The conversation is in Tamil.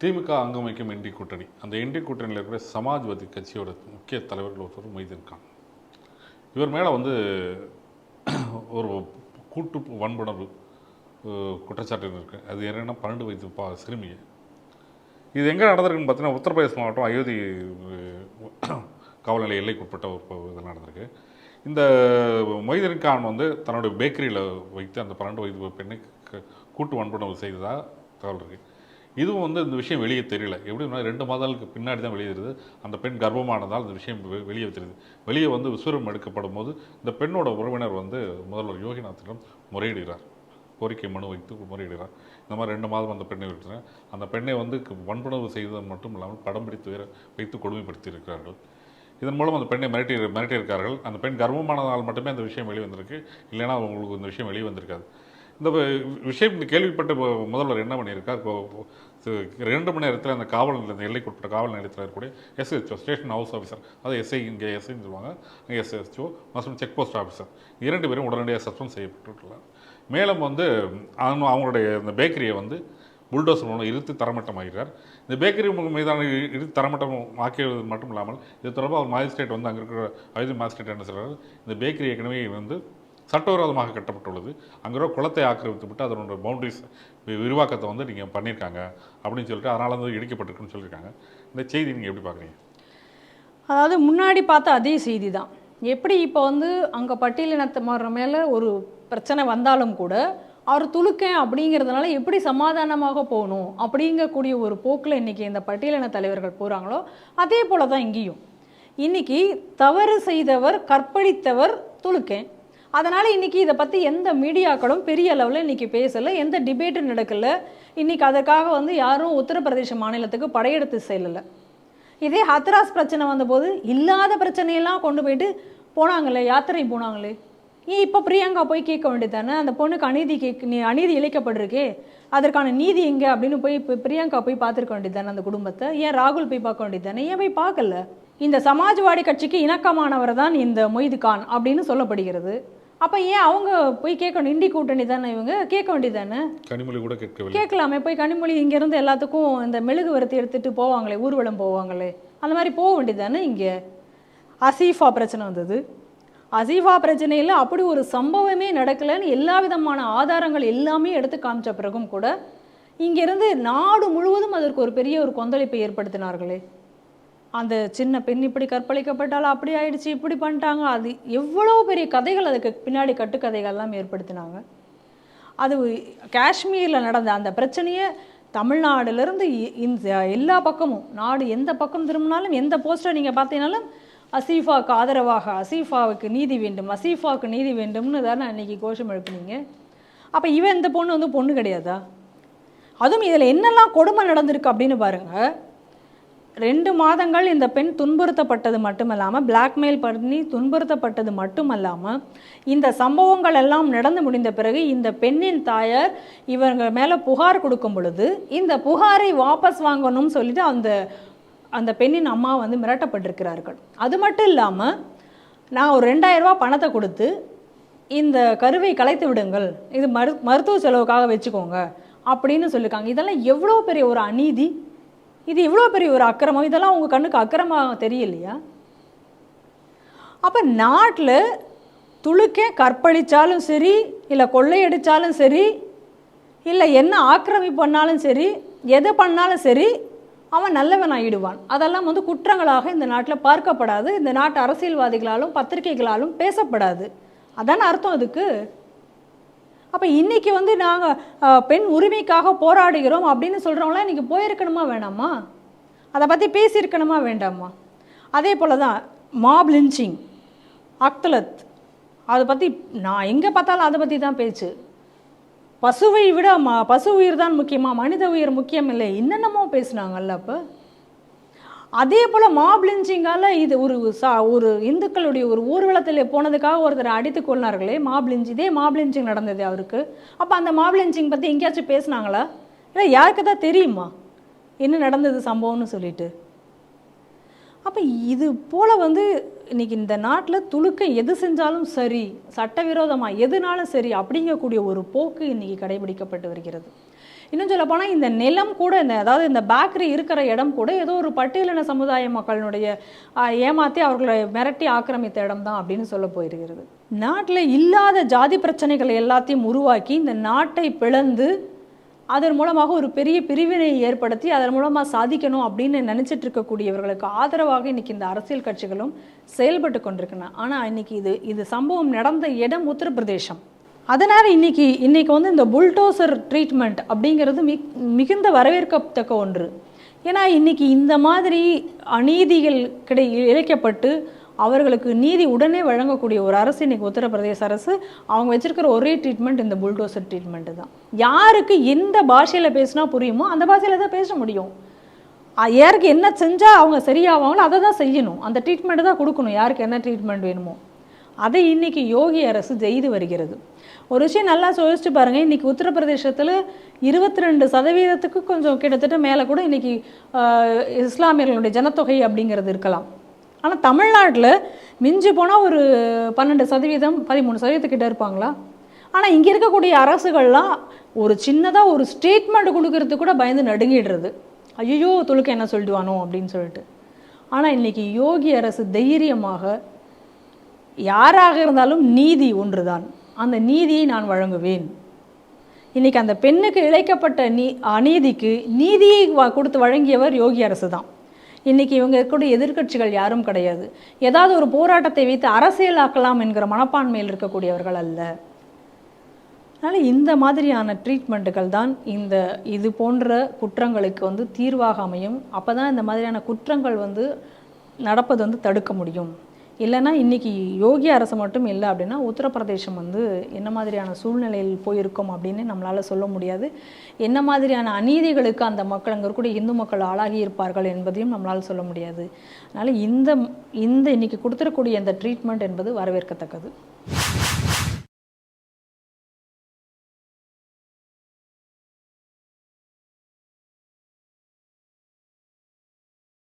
திமுக அங்கம் வைக்கும் இந்திய கூட்டணி. அந்த இந்திய கூட்டணியில் இருக்கிற சமாஜ்வாதி கட்சியோட முக்கிய தலைவர்கள் ஒருத்தர் மொய்தீன் கான் இவர் மேலே வந்து ஒரு கூட்டு வன்புணர்வு குற்றச்சாட்டு இருக்குது அது என்னென்னா பன்னெண்டு வயது பா சிறுமியை இது எங்கே நடந்திருக்குன்னு பார்த்தீங்கன்னா உத்தரப்பிரதேச மாவட்டம் அயோத்தி காவல்நிலை எல்லைக்குட்பட்ட ஒரு இதில் நடந்திருக்கு. இந்த மொய்தீன் கான் வந்து தன்னுடைய பேக்கரியில் வைத்து அந்த பன்னெண்டு வயது பெண்ணை க- கூட்டு வன்புணர்வு செய்ததாக தகவல் இருக்குது இதுவும் வந்து இந்த விஷயம் வெளியே தெரியல. எப்படின்னா ரெண்டு மாதங்களுக்கு பின்னாடி தான் வெளியே தெரியுது. அந்த பெண் கர்ப்பமானதால் இந்த விஷயம் வெளியே தெரியுது. வெளியே வந்து விஸ்வரம் எடுக்கப்படும் போது இந்த பெண்ணோட உறவினர் வந்து முதல்வர் யோகிநாத்திடம் முறையிடுகிறார். கோரிக்கை மனு வைத்து முறையிடுகிறார். இந்த மாதிரி ரெண்டு மாதம் அந்த பெண்ணை விட்டுறேன். அந்த பெண்ணை வந்து வன்புணர்வு செய்தது மட்டும் இல்லாமல் படம் பிடித்து வைத்து கொடுமைப்படுத்தி இருக்கிறார்கள் இதன் மூலம் அந்த பெண்ணை மிரட்டி மிரட்டியிருக்கார்கள் அந்த பெண் கர்ப்பமானதால் மட்டுமே அந்த விஷயம் வெளியே வந்திருக்கு. இல்லைன்னா உங்களுக்கு இந்த விஷயம் வெளியே வந்திருக்காது. இந்த விஷயம் இந்த கேள்விப்பட்ட முதல்வர் என்ன பண்ணியிருக்கார்? ரெண்டு மணி நேரத்தில் அந்த காவல் நிலையம் இந்த எல்லைக்குட்பட்ட காவல் நிலையத்தில் இருக்கக்கூடிய எஸ்ஹெச்ஓ ஸ்டேஷன் ஹவுஸ் ஆஃபீஸர் அது எஸ்ஐ இங்கே எஸ்ஐன்னு சொல்லுவாங்க. அங்கே எஸ்ஹெச்ஓ மற்றும் செக் போஸ்ட் ஆஃபீஸர் இரண்டு பேரும் உடனடியாக சஸ்பெண்ட் செய்யப்பட்டுள்ளார் மேலும் வந்து அவங்க- அவங்களுடைய இந்த பேக்கரியை வந்து புல்டோசர் மூலம் இழுத்து தரமட்டமாகிறார் இந்த பேக்கரி மு- மீதான இழுத்து தரமட்டம் ஆக்கியது மட்டும் இல்லாமல் இது தொடர்பாக ஒரு மாஜிஸ்ட்ரேட் வந்து அங்கே இருக்கிற அயோத்தி மாஜிஸ்ட்ரேட் என்ன சொல்கிறார் இந்த பேக்கரி ஏற்கனவே வந்து சட்டவிரோதமாக கட்டப்பட்டுள்ளது. அங்கே குளத்தை ஆக்கிரமித்து விட்டு அதனோட பவுண்டரிஸ் விரிவாக்கத்தை வந்து நீங்கள் பண்ணியிருக்காங்க அப்படின்னு சொல்லிட்டு அதனால் வந்து இடிக்கப்பட்டிருக்குன்னு சொல்லியிருக்காங்க. இந்த செய்தி நீங்கள் எப்படி பார்க்குறீங்க? அதாவது முன்னாடி பார்த்த அதே செய்தி தான். எப்படி இப்போ வந்து அங்கே பட்டியலினத்தமாற மேலே ஒரு பிரச்சனை வந்தாலும் கூட அவர் துளுக்கேன் அப்படிங்கிறதுனால எப்படி சமாதானமாக போகணும் அப்படிங்கக்கூடிய ஒரு போக்கில் இன்றைக்கி இந்த பட்டியலின தலைவர்கள் போகிறாங்களோ அதே போல தான் இங்கேயும். இன்றைக்கி தவறு செய்தவர் கற்பழித்தவர் துளுக்கேன். அதனால் இன்னைக்கு இதை பற்றி எந்த மீடியாக்களும் பெரிய அளவில் இன்றைக்கி பேசலை எந்த டிபேட்டும் நடக்கலை. இன்றைக்கி அதற்காக வந்து யாரும் உத்தரப்பிரதேச மாநிலத்துக்கு படையெடுத்து செல்லலை. இதே ஹத்ராஸ் பிரச்சனை வந்தபோது இல்லாத பிரச்சனையெல்லாம் கொண்டு போயிட்டு போனாங்களே யாத்திரை போனாங்களே. ஏன் இப்போ பிரியங்கா போய் கேட்க வேண்டியதானே அந்த பொண்ணுக்கு அநீதி கேட்க நீ அநீதி இழைக்கப்பட்டிருக்கே. அதற்கான நீதி எங்கே அப்படின்னு போய் இப்போ பிரியங்கா போய் பார்த்துருக்க வேண்டியதானே அந்த குடும்பத்தை? ஏன் ராகுல் போய் பார்க்க வேண்டியதானே ஏன் போய் பார்க்கல? இந்த சமாஜ்வாடி கட்சிக்கு இணக்கமானவர் தான் இந்த மொய்து கான் அப்படின்னு சொல்லப்படுகிறது. அப்போ ஏன் அவங்க போய் கேட்கணும் இண்டி கூட்டணி தானே இவங்க? கேட்க வேண்டியதானே கனிமொழி கூட கேட்கவில்லை. கேட்கலாமே போய் கனிமொழி இங்கேருந்து எல்லாத்துக்கும் இந்த மெழுகு வறுத்தி எடுத்துட்டு போவாங்களே ஊர்வலம் போவாங்களே அந்த மாதிரி போக வேண்டியதானே இங்கே? அசீஃபா பிரச்சனை வந்தது. அசீஃபா பிரச்சனையில் அப்படி ஒரு சம்பவமே நடக்கலைன்னு எல்லா விதமான ஆதாரங்கள் எல்லாமே எடுத்து காமிச்ச பிறகும் கூட இங்கேருந்து நாடு முழுவதும் அதற்கு ஒரு பெரிய ஒரு கொந்தளிப்பை ஏற்படுத்தினார்களே. அந்த சின்ன பெண் இப்படி கற்பழிக்கப்பட்டாலும் அப்படி ஆயிடுச்சு இப்படி பண்ணிட்டாங்க. அது எவ்வளோ பெரிய கதைகள் அதுக்கு பின்னாடி கட்டுக்கதைகள்லாம் ஏற்படுத்தினாங்க. அது காஷ்மீரில் நடந்த அந்த பிரச்சனையை தமிழ்நாடுலேருந்து இந்த எல்லா பக்கமும் நாடு எந்த பக்கம் திரும்பினாலும் எந்த போஸ்டரை நீங்கள் பார்த்தீங்கனாலும் அசீஃபாவுக்கு ஆதரவாக அசீஃபாவுக்கு நீதி வேண்டும் அசீஃபாவுக்கு நீதி வேண்டும்னு தானே அன்னைக்கு கோஷம் எழுப்புனீங்க. அப்போ இவன் இந்த பொண்ணு வந்து பொண்ணு கிடையாதா? அதுவும் இதில் என்னெல்லாம் கொடுமை நடந்திருக்கு அப்படின்னு பாருங்கள் ரெண்டு மாதங்கள் இந்த பெண் துன்புறுத்தப்பட்டது மட்டுமல்லாமல் பிளாக்மெயில் பண்ணி துன்புறுத்தப்பட்டது மட்டுமல்லாமல் இந்த சம்பவங்கள் எல்லாம் நடந்து முடிந்த பிறகு இந்த பெண்ணின் தாயார் இவங்க மேலே புகார் கொடுக்கும் பொழுது இந்த புகாரை வாபஸ் வாங்கணும்னு சொல்லிட்டு அந்த அந்த பெண்ணின் அம்மா வந்து மிரட்டப்பட்டிருக்கிறார்கள். அது மட்டும் இல்லாமல் நான் ஒரு ரெண்டாயிரம் ரூபாய் பணத்தை கொடுத்து இந்த கருவை கலைத்து விடுங்கள் இது மரு மருத்துவ செலவுக்காக வச்சுக்கோங்க அப்படின்னு சொல்லியிருக்காங்க இதெல்லாம் எவ்வளோ பெரிய ஒரு அநீதி. இது இவ்வளோ பெரிய ஒரு அக்கிரமம்? இதெல்லாம் உங்கள் கண்ணுக்கு அக்கிரமாக தெரியலையா? அப்போ நாட்டில் துளுக்கே கற்பழிச்சாலும் சரி இல்லை கொள்ளையடித்தாலும் சரி இல்லை என்ன ஆக்கிரமிப்பு பண்ணாலும் சரி எது பண்ணாலும் சரி அவன் நல்லவன் ஆயிடுவான் அதெல்லாம் வந்து குற்றங்களாக இந்த நாட்டில் பார்க்கப்படாது. இந்த நாட்டு அரசியல்வாதிகளாலும் பத்திரிகைகளாலும் பேசப்படாது. அதானே அர்த்தம் அதுக்கு? அப்போ இன்றைக்கி வந்து நாங்கள் பெண் உரிமைக்காக போராடுகிறோம் அப்படின்னு சொல்கிறவங்களாம் இன்றைக்கி போயிருக்கணுமா வேணாமா? அதை பற்றி பேசியிருக்கணுமா வேண்டாமா? அதே போல் தான் மாப் லிஞ்சிங் அக்தலத் அதை பற்றி நான் எங்கே பார்த்தாலும் அதை பற்றி தான் பேச்சு. பசுவை விட ம பசு உயிர் தான் முக்கியமாக மனித உயிர் முக்கியம் இல்லை என்னென்னமோ பேசுனாங்கல்ல அப்போ? அதே போல் மாப்ளிஞ்சிங்கால இது ஒரு சா ஒரு இந்துக்களுடைய ஒரு ஊர்வலத்தில் போனதுக்காக ஒருத்தர் அடித்து கொள்ளார்களே மாப் இதே மாப் லிஞ்சிங் நடந்தது அவருக்கு. அப்போ அந்த மாப் லிஞ்சிங் பற்றி எங்கேயாச்சும் பேசுனாங்களா? இல்லை யாருக்கு தான் தெரியுமா? என்ன நடந்தது சம்பவம்னு சொல்லிட்டு. அப்போ இது போல் வந்து இன்னைக்கு இந்த நாட்டில் துளுக்க எது செஞ்சாலும் சரி சட்டவிரோதமாக எதுனாலும் சரி அப்படிங்கக்கூடிய ஒரு போக்கு இன்றைக்கி கடைபிடிக்கப்பட்டு வருகிறது. இன்னும் சொல்ல போனால் இந்த நிலம் கூட இந்த அதாவது இந்த பேக்கரி இருக்கிற இடம் கூட ஏதோ ஒரு பட்டியலின சமுதாய மக்களினுடைய ஏமாற்றி ஏமாத்தி அவர்களை மிரட்டி ஆக்கிரமித்த இடம் தான் அப்படின்னு சொல்ல போயிருக்கிறது. நாட்டில் இல்லாத ஜாதி பிரச்சனைகளை எல்லாத்தையும் உருவாக்கி இந்த நாட்டை பிளந்து அதன் மூலமாக ஒரு பெரிய பிரிவினை ஏற்படுத்தி அதன் மூலமாக சாதிக்கணும் அப்படின்னு நினச்சிட்டு இருக்கக்கூடியவர்களுக்கு ஆதரவாக இன்னைக்கு இந்த அரசியல் கட்சிகளும் செயல்பட்டு கொண்டிருக்கின்றன. ஆனால் இன்னைக்கு இது இது சம்பவம் நடந்த இடம் உத்தரப்பிரதேசம். அதனால் இன்னைக்கு இன்னைக்கு வந்து இந்த புல்டோசர் ட்ரீட்மெண்ட் அப்படிங்கிறது மிக் மிகுந்த வரவேற்கத்தக்க ஒன்று. ஏன்னா இன்னைக்கு இந்த மாதிரி அநீதிகள் கிடை இழைக்கப்பட்டு அவர்களுக்கு நீதி உடனே வழங்கக்கூடிய ஒரு அரசு இன்றைக்கி உத்தரப்பிரதேச அரசு அவங்க வச்சுருக்கிற ஒரே ட்ரீட்மெண்ட் இந்த புல்டோசர் ட்ரீட்மெண்ட்டு தான். யாருக்கு எந்த பாஷையில் பேசினா புரியுமோ அந்த பாஷையில் தான் பேச முடியும். யாருக்கு என்ன செஞ்சால் அவங்க சரியாவாங்களோ அதை தான் செய்யணும். அந்த ட்ரீட்மெண்ட்டு தான் கொடுக்கணும் யாருக்கு என்ன ட்ரீட்மெண்ட் வேணுமோ. அதை இன்னைக்கு யோகி அரசு செய்து வருகிறது. ஒரு விஷயம் நல்லா யோசிச்சு பாருங்கள் இன்றைக்கி உத்தரப்பிரதேசத்தில் இருபத்தி ரெண்டு சதவீதத்துக்கு கொஞ்சம் கிட்டத்தட்ட மேலே கூட இன்றைக்கி இஸ்லாமியர்களுடைய ஜனத்தொகை அப்படிங்கிறது இருக்கலாம். ஆனால் தமிழ்நாட்டில் மிஞ்சி போனால் ஒரு பன்னெண்டு சதவீதம் பதிமூணு சதவீதத்துக்கிட்ட இருப்பாங்களா? ஆனால் இங்கே இருக்கக்கூடிய அரசுகள்லாம் ஒரு சின்னதாக ஒரு ஸ்டேட்மெண்ட் கொடுக்கறதுக்கு கூட பயந்து நடுங்கிடுறது. ஐயோ துலுக்க என்ன சொல்லிடுவானோ அப்படின்னு சொல்லிட்டு. ஆனால் இன்றைக்கி யோகி அரசு தைரியமாக யாராக இருந்தாலும் நீதி ஒன்றுதான். அந்த நீதியை நான் வழங்குவேன். இன்றைக்கி அந்த பெண்ணுக்கு இழைக்கப்பட்ட நீ அநீதிக்கு நீதியை வ- கொடுத்து வழங்கியவர் யோகி அரசு தான் இன்றைக்கி இவங்க இருக்கக்கூடிய எதிர்க்கட்சிகள் யாரும் கிடையாது. ஏதாவது ஒரு போராட்டத்தை வைத்து அரசியலாக்கலாம் என்கிற மனப்பான்மையில் இருக்கக்கூடியவர்கள் அல்ல. அதனால் இந்த மாதிரியான ட்ரீட்மெண்ட்டுகள் தான் இந்த இது போன்ற குற்றங்களுக்கு வந்து தீர்வாக அமையும். அப்போ தான் இந்த மாதிரியான குற்றங்கள் வந்து நடப்பது வந்து தடுக்க முடியும். இல்லைன்னா இன்றைக்கி யோகி அரசு மட்டும் இல்லை அப்படின்னா உத்தரப்பிரதேசம் வந்து என்ன மாதிரியான சூழ்நிலையில் போயிருக்கும் அப்படின்னு நம்மளால் சொல்ல முடியாது. என்ன மாதிரியான அநீதிகளுக்கு அந்த மக்கள் அங்கே இருக்கக்கூடிய இந்து மக்கள் ஆளாகி இருப்பார்கள் என்பதையும் நம்மளால் சொல்ல முடியாது. அதனால் இந்த இந்த இன்னைக்கு கொடுத்துருக்கூடிய இந்த ட்ரீட்மெண்ட் என்பது வரவேற்கத்தக்கது.